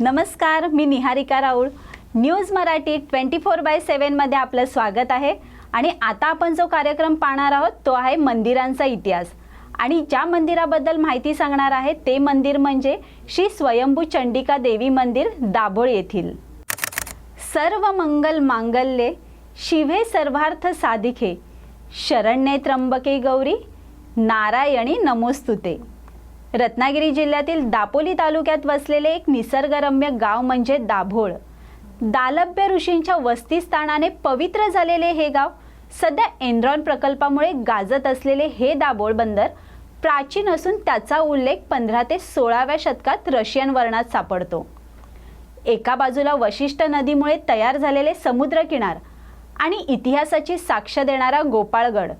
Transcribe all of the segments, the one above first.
नमस्कार मी Niharika Raul. News Marathi twenty four by सेवनमध्ये आपलं स्वागत आहे. आणि आता आपण जो कार्यक्रम पाहणार आहोत तो आहे मंदिरांचा इतिहास. आणि ज्या मंदिराबद्दल माहिती सांगणार आहे ते मंदिर म्हणजे श्री स्वयंभू चंडिका देवी मंदिर दाभोळ येथील. सर्व मंगल मांगल्ये शिवे सर्वार्थ साधिके. शरण्ये त्र्यंबके गौरी नारायणी नमोस्तुते. रत्नागिरी जिल्ह्यातील दापोली तालुक्यात वसलेले एक निसर्गरम्य गाव म्हणजे दाभोळ. दालभ्य ऋषींच्या वस्तीस्थानाने पवित्र झालेले हे गाव सध्या एनरॉन प्रकल्पामुळे गाजत असलेले हे दाभोळ बंदर प्राचीन असून त्याचा उल्लेख पंधरा ते सोळाव्या शतकात रशियन वर्णात सापडतो. एका बाजूला वशिष्ठ नदीमुळे तयार झालेले समुद्रकिनार आणि इतिहासाची साक्ष देणारा गोपाळगड.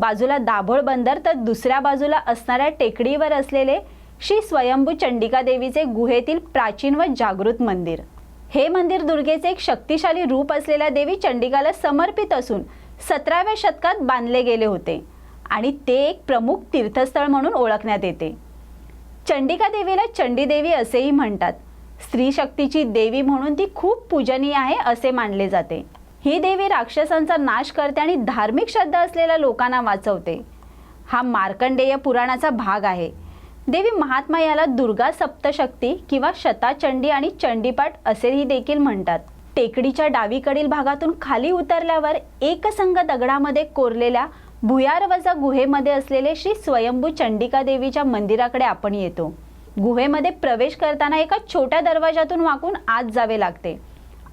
बाजूला दाभोळ बंदर तर दुसऱ्या बाजूला असणाऱ्या टेकडीवर असलेले श्री स्वयंभू चंडिका देवीचे गुहेतील प्राचीन व जागृत मंदिर. हे मंदिर दुर्गेचे एक शक्तिशाली रूप असलेल्या देवी चंडिकाला समर्पित असून सतराव्या शतकात बांधले गेले होते आणि ते एक प्रमुख तीर्थस्थळ म्हणून ओळखण्यात येते. चंडिका देवीला चंडीदेवी असेही म्हणतात. स्त्री शक्तीची देवी म्हणून ती खूप पूजनीय आहे असे मानले जाते. ही देवी राक्षसांचा नाश करते आणि धार्मिक श्रद्धा असलेल्या लोकांना वाचवते. हा मार्कंडेय पुराणाचा भाग आहे. देवी महात्मा याला दुर्गा सप्तशक्ती किंवा शताचंडी आणि चंडीपाठ असेही देखील म्हणतात. टेकडीच्या डावीकडील भागातून खाली उतरल्यावर एकसंग दगडामध्ये कोरलेल्या भुयारवजा गुहेमध्ये असलेले श्री स्वयंभू चंडिका देवीच्या मंदिराकडे आपण येतो. गुहेमध्ये प्रवेश करताना एका छोट्या दरवाजातून वाकून आत जावे लागते.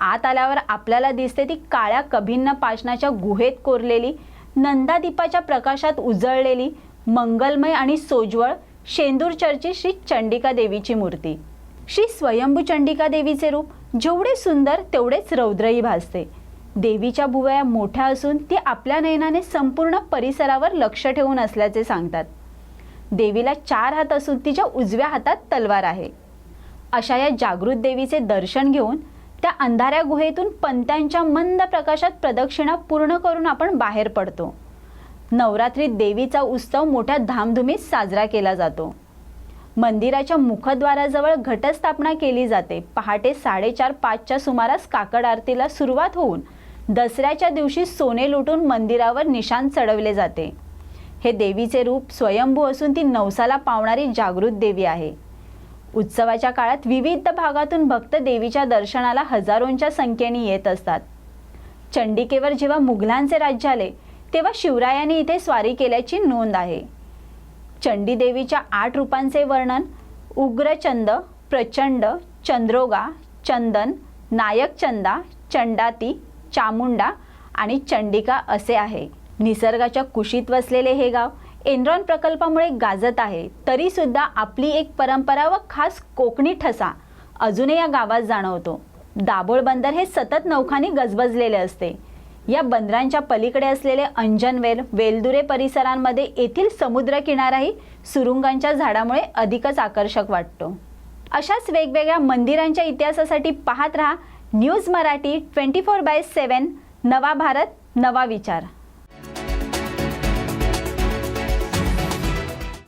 आत आल्यावर आपल्याला दिसते ती काळ्या कभिन्न पाषाणाच्या गुहेत कोरलेली नंदादीपाच्या प्रकाशात उजळलेली मंगलमय आणि सोज्वळ शेंदूर चर्ची श्री चंडिका देवीची मूर्ती. श्री स्वयंभू चंडिका देवीचे रूप जेवढे सुंदर तेवढेच रौद्रही भासते. देवीच्या भुवया मोठ्या असून ती आपल्या नयनाने संपूर्ण परिसरावर लक्ष ठेवून असल्याचे सांगतात. देवीला चार हात असून तिच्या उजव्या हातात तलवार आहे. अशा या जागृत देवीचे दर्शन घेऊन त्या अंधाऱ्या गुहेतून पंत्यांच्या मंद प्रकाशात प्रदक्षिणा पूर्ण करून आपण बाहेर पडतो. नवरात्रीत देवीचा उत्सव मोठ्या धामधुमीत साजरा केला जातो. मंदिराच्या मुखद्वाराजवळ घटस्थापना केली जाते. पहाटे साडेचार पाचच्या सुमारास काकड आरतीला सुरुवात होऊन दसऱ्याच्या दिवशी सोने लुटून मंदिरावर निशाण चढवले जाते. हे देवीचे रूप स्वयंभू असून ती नवसाला पावणारी जागृत देवी आहे. उत्सवाच्या काळात विविध भागातून भक्त देवीच्या दर्शनाला हजारोंच्या संख्येने येत असतात. चंडिकेवर जेव्हा मुघलांचे राज्य आले तेव्हा शिवरायांनी इथे स्वारी केल्याची नोंद आहे. चंडी देवीच्या आठ रूपांचे वर्णन उग्रचंद प्रचंड चंद्रोगा चंदन नायकचंदा चंडाती चामुंडा आणि चंडिका असे आहे. निसर्गाच्या कुशीत वसलेले हे गाव एनरॉन प्रकल्पामुळे गाजत आहे. तरीसुद्धा आपली एक परंपरा व खास कोकणी ठसा अजूनही या गावात जाणवतो. दाभोळ बंदर हे सतत नौखानी गजबजलेले असते. या बंदरांच्या पलीकडे असलेले अंजनवेल वेलदुरे परिसरांमध्ये येथील समुद्रकिनाराही सुरुंगांच्या झाडामुळे अधिकच आकर्षक वाटतो. अशाच वेगवेगळ्या मंदिरांच्या इतिहासासाठी पाहत रहा news Marathi twenty four by seven नवा भारत नवा विचार.